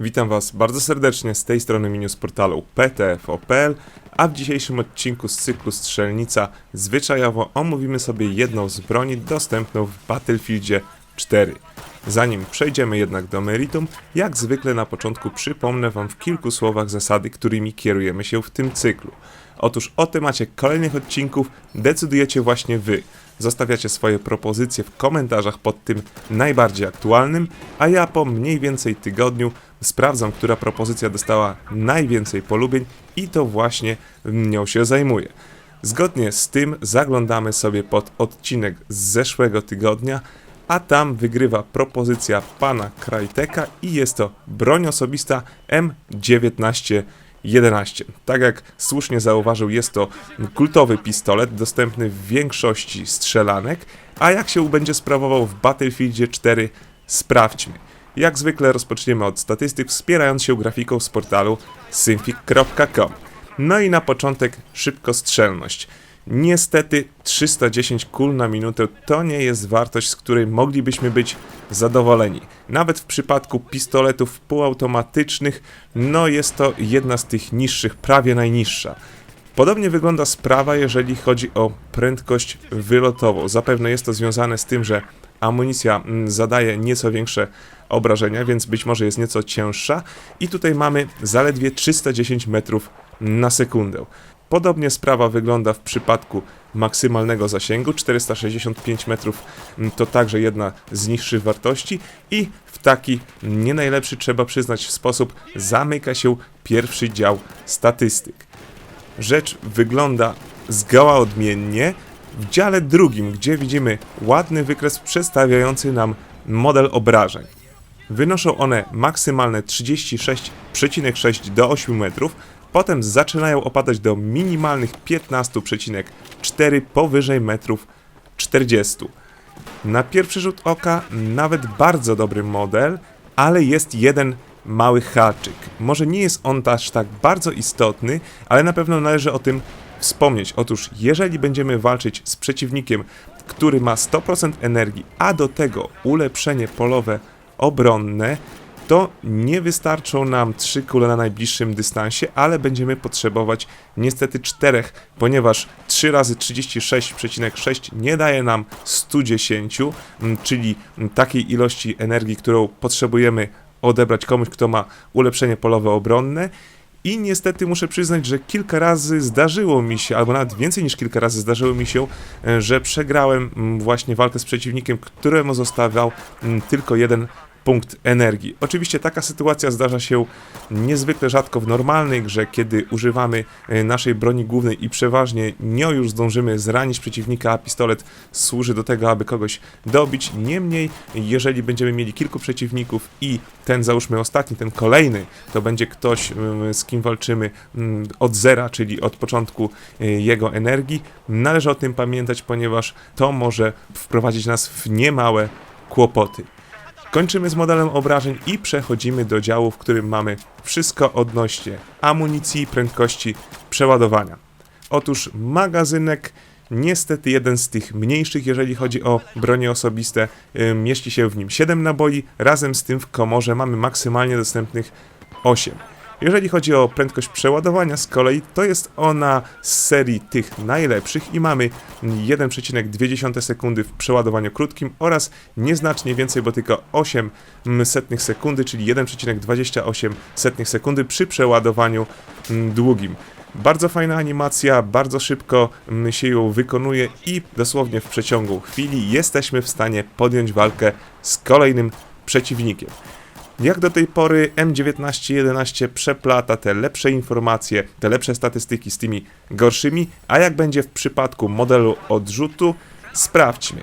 Witam Was bardzo serdecznie z tej strony menu z portalu ptf.pl, a w dzisiejszym odcinku z cyklu Strzelnica zwyczajowo omówimy sobie jedną z broni dostępną w Battlefieldzie 4. Zanim przejdziemy jednak do meritum, jak zwykle na początku przypomnę Wam w kilku słowach zasady, którymi kierujemy się w tym cyklu. Otóż o temacie kolejnych odcinków decydujecie właśnie Wy. Zostawiacie swoje propozycje w komentarzach pod tym najbardziej aktualnym, a ja po mniej więcej tygodniu sprawdzam, która propozycja dostała najwięcej polubień i to właśnie nią się zajmuję. Zgodnie z tym zaglądamy sobie pod odcinek z zeszłego tygodnia, a tam wygrywa propozycja pana Krajteka i jest to broń osobista M19 11. Tak jak słusznie zauważył, jest to kultowy pistolet dostępny w większości strzelanek, a jak się będzie sprawował w Battlefieldzie 4, sprawdźmy. Jak zwykle rozpoczniemy od statystyk, wspierając się grafiką z portalu symfik.com. No i na początek szybkostrzelność. Niestety 310 kul na minutę to nie jest wartość, z której moglibyśmy być zadowoleni. Nawet w przypadku pistoletów półautomatycznych, no jest to jedna z tych niższych, prawie najniższa. Podobnie wygląda sprawa, jeżeli chodzi o prędkość wylotową. Zapewne jest to związane z tym, że amunicja mm, zadaje nieco większe obrażenia, więc być może jest nieco cięższa. I tutaj mamy zaledwie 310 metrów na sekundę. Podobnie sprawa wygląda w przypadku maksymalnego zasięgu 465 metrów mm, to także jedna z niższych wartości i w taki nie najlepszy trzeba przyznać sposób zamyka się pierwszy dział statystyk. Rzecz wygląda zgoła odmiennie w dziale drugim, gdzie widzimy ładny wykres przedstawiający nam model obrażeń. Wynoszą one maksymalne 36,6 do 8 metrów, potem zaczynają opadać do minimalnych 15,4 powyżej metrów 40. Na pierwszy rzut oka nawet bardzo dobry model, ale jest jeden mały haczyk. Może nie jest on aż tak bardzo istotny, ale na pewno należy o tym wspomnieć. Otóż jeżeli będziemy walczyć z przeciwnikiem, który ma 100% energii, a do tego ulepszenie polowe obronne, to nie wystarczą nam 3 kule na najbliższym dystansie, ale będziemy potrzebować niestety 4, ponieważ 3 razy 36,6 nie daje nam 110, mm, czyli takiej ilości energii, którą potrzebujemy odebrać komuś, kto ma ulepszenie polowe obronne. I niestety muszę przyznać, że kilka razy zdarzyło mi się, albo nawet więcej niż kilka razy zdarzyło mi się, e, że przegrałem właśnie walkę z przeciwnikiem, któremu zostawiał tylko jeden punkt energii. Oczywiście taka sytuacja zdarza się niezwykle rzadko w normalnej grze, kiedy używamy e, naszej broni głównej i przeważnie nie już zdążymy zranić przeciwnika, a pistolet służy do tego, aby kogoś dobić. Niemniej, jeżeli będziemy mieli kilku przeciwników i ten załóżmy ostatni, ten kolejny, to będzie ktoś, z kim walczymy od zera, czyli od początku e, jego energii, należy o tym pamiętać, ponieważ to może wprowadzić nas w niemałe kłopoty. Kończymy z modelem obrażeń i przechodzimy do działu, w którym mamy wszystko odnośnie amunicji prędkości przeładowania. Otóż magazynek, niestety jeden z tych mniejszych, jeżeli chodzi o bronie osobiste, mieści się w nim 7 naboi, razem z tym w komorze mamy maksymalnie dostępnych 8. Jeżeli chodzi o prędkość przeładowania z kolei, to jest ona z serii tych najlepszych i mamy 1,2 sekundy w przeładowaniu krótkim oraz nieznacznie więcej, bo tylko 8 setnych sekundy, czyli 1,28 setnych sekundy przy przeładowaniu mm, długim. Bardzo fajna animacja, bardzo szybko mm, się ją wykonuje i dosłownie w przeciągu chwili jesteśmy w stanie podjąć walkę z kolejnym przeciwnikiem. Jak do tej pory M1911 przeplata te lepsze informacje, te lepsze statystyki z tymi gorszymi, a jak będzie w przypadku modelu odrzutu, sprawdźmy.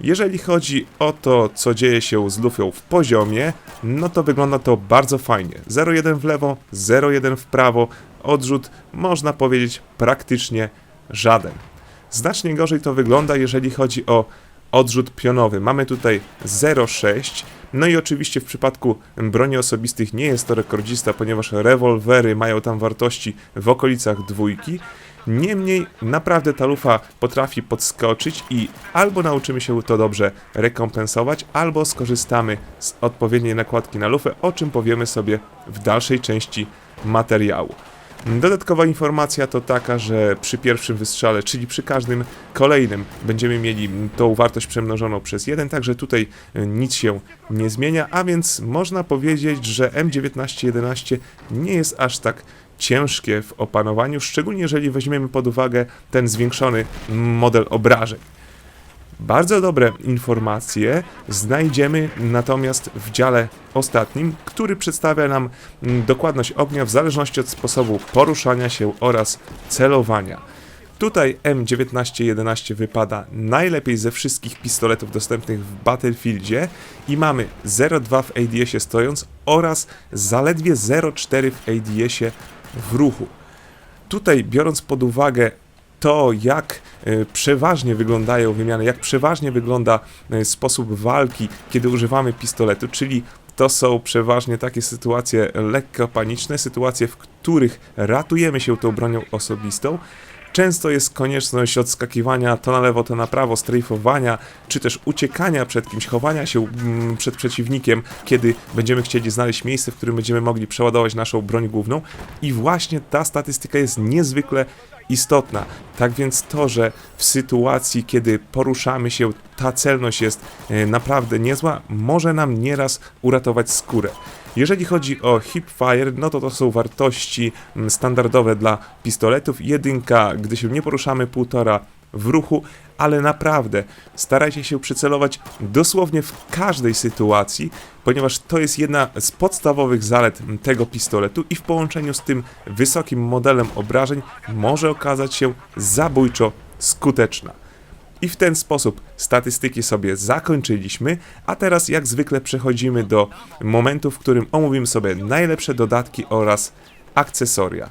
Jeżeli chodzi o to, co dzieje się z lufią w poziomie, no to wygląda to bardzo fajnie. 0,1 w lewo, 0,1 w prawo, odrzut można powiedzieć praktycznie żaden. Znacznie gorzej to wygląda, jeżeli chodzi o odrzut pionowy. Mamy tutaj 0,6. No i oczywiście w przypadku broni osobistych nie jest to rekordzista, ponieważ rewolwery mają tam wartości w okolicach dwójki. Niemniej naprawdę ta lufa potrafi podskoczyć i albo nauczymy się to dobrze rekompensować, albo skorzystamy z odpowiedniej nakładki na lufę, o czym powiemy sobie w dalszej części materiału. Dodatkowa informacja to taka, że przy pierwszym wystrzale, czyli przy każdym kolejnym, będziemy mieli tą wartość przemnożoną przez 1, także tutaj e, nic się nie zmienia, a więc można powiedzieć, że M1911 nie jest aż tak ciężkie w opanowaniu, szczególnie jeżeli weźmiemy pod uwagę ten zwiększony model obrażeń. Bardzo dobre informacje znajdziemy natomiast w dziale ostatnim, który przedstawia nam mm, dokładność ognia w zależności od sposobu poruszania się oraz celowania. Tutaj M1911 wypada najlepiej ze wszystkich pistoletów dostępnych w Battlefieldzie i mamy 0,2 w ADS-ie stojąc oraz zaledwie 0,4 w ADS-ie w ruchu. Tutaj biorąc pod uwagę to, jak e, przeważnie wyglądają wymiany, jak przeważnie wygląda e, sposób walki, kiedy używamy pistoletu, czyli to są przeważnie takie sytuacje lekko paniczne, sytuacje, w których ratujemy się tą bronią osobistą. Często jest konieczność odskakiwania to na lewo, to na prawo, strajfowania, czy też uciekania przed kimś, chowania się mm, przed przeciwnikiem, kiedy będziemy chcieli znaleźć miejsce, w którym będziemy mogli przeładować naszą broń główną. I właśnie ta statystyka jest niezwykle istotna. Tak więc to, że w sytuacji, kiedy poruszamy się, ta celność jest e, naprawdę niezła, może nam nieraz uratować skórę. Jeżeli chodzi o hipfire, no to to są wartości mm, standardowe dla pistoletów. Jedynka, gdy się nie poruszamy, półtora w ruchu, ale naprawdę starajcie się przycelować dosłownie w każdej sytuacji, ponieważ to jest jedna z podstawowych zalet tego pistoletu i w połączeniu z tym wysokim modelem obrażeń może okazać się zabójczo skuteczna. I w ten sposób statystyki sobie zakończyliśmy, a teraz jak zwykle przechodzimy do momentu, w którym omówimy sobie najlepsze dodatki oraz akcesoria.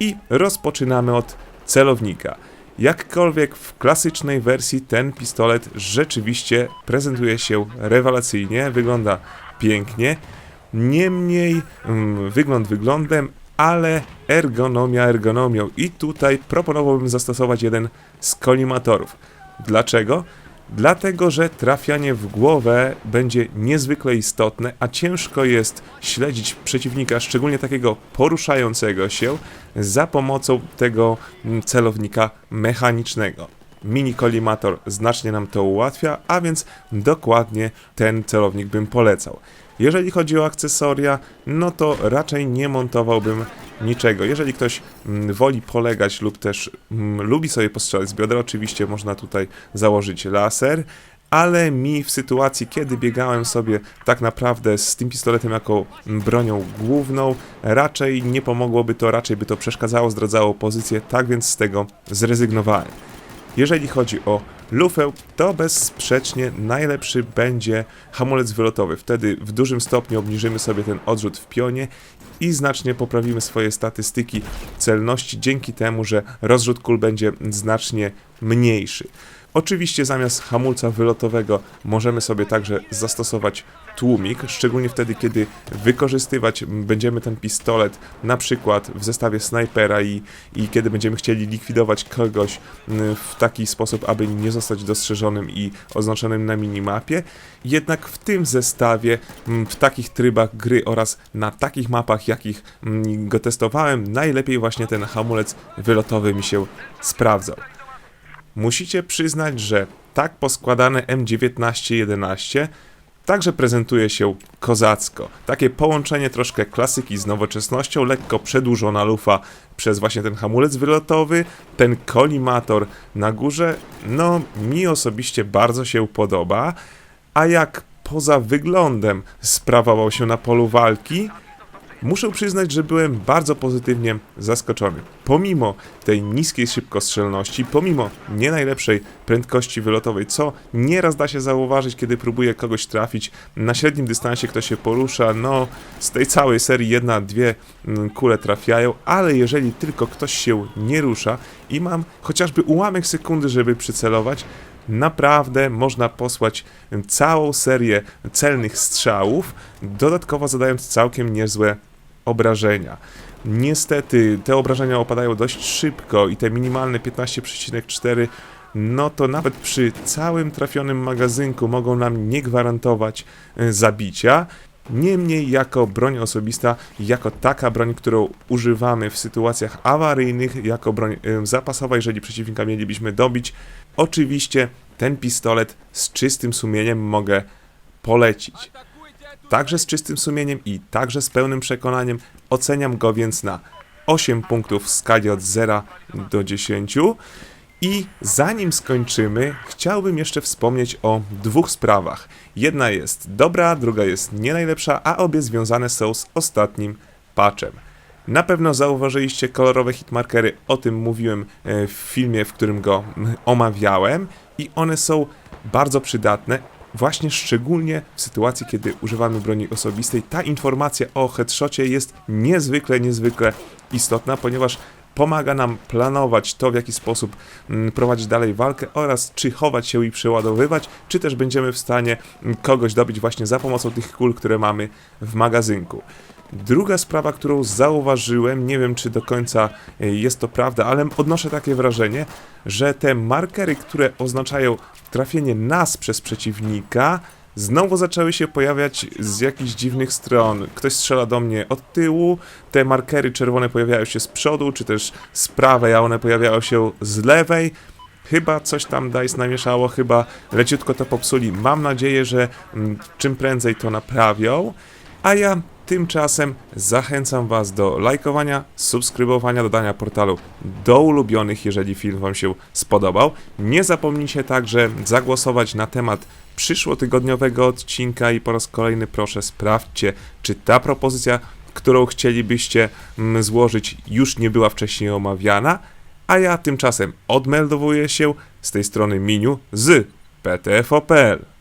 I rozpoczynamy od celownika. Jakkolwiek w klasycznej wersji ten pistolet rzeczywiście prezentuje się rewelacyjnie, wygląda pięknie. Niemniej mm, wygląd wyglądem, ale ergonomia ergonomią. I tutaj proponowałbym zastosować jeden z kolimatorów. Dlaczego? Dlatego, że trafianie w głowę będzie niezwykle istotne, a ciężko jest śledzić przeciwnika, szczególnie takiego poruszającego się, za pomocą tego mm, celownika mechanicznego. Mini kolimator znacznie nam to ułatwia, a więc dokładnie ten celownik bym polecał. Jeżeli chodzi o akcesoria, no to raczej nie montowałbym niczego. Jeżeli ktoś mm, woli polegać lub też mm, lubi sobie postrzelać z biodra, oczywiście można tutaj założyć laser, ale mi w sytuacji, kiedy biegałem sobie tak naprawdę z tym pistoletem jako bronią główną, raczej nie pomogłoby to, raczej by to przeszkadzało, zdradzało pozycję, tak więc z tego zrezygnowałem. Jeżeli chodzi o lufę, to bezsprzecznie najlepszy będzie hamulec wylotowy. Wtedy w dużym stopniu obniżymy sobie ten odrzut w pionie i znacznie poprawimy swoje statystyki celności dzięki temu, że rozrzut kul będzie znacznie mniejszy. Oczywiście zamiast hamulca wylotowego możemy sobie także zastosować tłumik, szczególnie wtedy, kiedy wykorzystywać będziemy ten pistolet na przykład w zestawie snajpera i, i kiedy będziemy chcieli likwidować kogoś w taki sposób, aby nie zostać dostrzeżonym i oznaczonym na minimapie. Jednak w tym zestawie, w takich trybach gry oraz na takich mapach, jakich go testowałem, najlepiej właśnie ten hamulec wylotowy mi się sprawdzał. Musicie przyznać, że tak poskładane M1911 także prezentuje się kozacko. Takie połączenie troszkę klasyki z nowoczesnością, lekko przedłużona lufa przez właśnie ten hamulec wylotowy, ten kolimator na górze, no mi osobiście bardzo się podoba. A jak poza wyglądem sprawował się na polu walki, Muszę przyznać, że byłem bardzo pozytywnie zaskoczony. Pomimo tej niskiej szybkostrzelności, pomimo nie najlepszej prędkości wylotowej, co nieraz da się zauważyć, kiedy próbuję kogoś trafić na średnim dystansie, kto się porusza, no z tej całej serii jedna, dwie mm, kule trafiają, ale jeżeli tylko ktoś się nie rusza i mam chociażby ułamek sekundy, żeby przycelować, naprawdę można posłać całą serię celnych strzałów, dodatkowo zadając całkiem niezłe obrażenia. Niestety te obrażenia opadają dość szybko i te minimalne 15,4 no to nawet przy całym trafionym magazynku mogą nam nie gwarantować e, zabicia. Niemniej jako broń osobista, jako taka broń, którą używamy w sytuacjach awaryjnych, jako broń e, zapasowa, jeżeli przeciwnika mielibyśmy dobić, oczywiście ten pistolet z czystym sumieniem mogę polecić. Także z czystym sumieniem i także z pełnym przekonaniem oceniam go więc na 8 punktów w skali od 0 do 10. I zanim skończymy, chciałbym jeszcze wspomnieć o dwóch sprawach. Jedna jest dobra, druga jest nie najlepsza, a obie związane są z ostatnim patchem. Na pewno zauważyliście kolorowe hitmarkery, o tym mówiłem e, w filmie, w którym go omawiałem i one są bardzo przydatne, właśnie szczególnie w sytuacji, kiedy używamy broni osobistej. Ta informacja o headshocie jest niezwykle, niezwykle istotna, ponieważ pomaga nam planować to, w jaki sposób mm, prowadzić dalej walkę oraz czy chować się i przeładowywać, czy też będziemy w stanie mm, kogoś dobić właśnie za pomocą tych kul, które mamy w magazynku. Druga sprawa, którą zauważyłem, nie wiem czy do końca e, jest to prawda, ale odnoszę takie wrażenie, że te markery, które oznaczają trafienie nas przez przeciwnika, znowu zaczęły się pojawiać z jakichś dziwnych stron. Ktoś strzela do mnie od tyłu, te markery czerwone pojawiają się z przodu, czy też z prawej, a one pojawiają się z lewej. Chyba coś tam DICE namieszało, chyba leciutko to popsuli. Mam nadzieję, że mm, czym prędzej to naprawią. A ja tymczasem zachęcam Was do lajkowania, subskrybowania, dodania portalu do ulubionych, jeżeli film Wam się spodobał. Nie zapomnijcie także zagłosować na temat przyszłotygodniowego odcinka i po raz kolejny proszę sprawdźcie, czy ta propozycja, którą chcielibyście mm, złożyć, już nie była wcześniej omawiana. A ja tymczasem odmeldowuję się z tej strony Miniu z PTFOPL.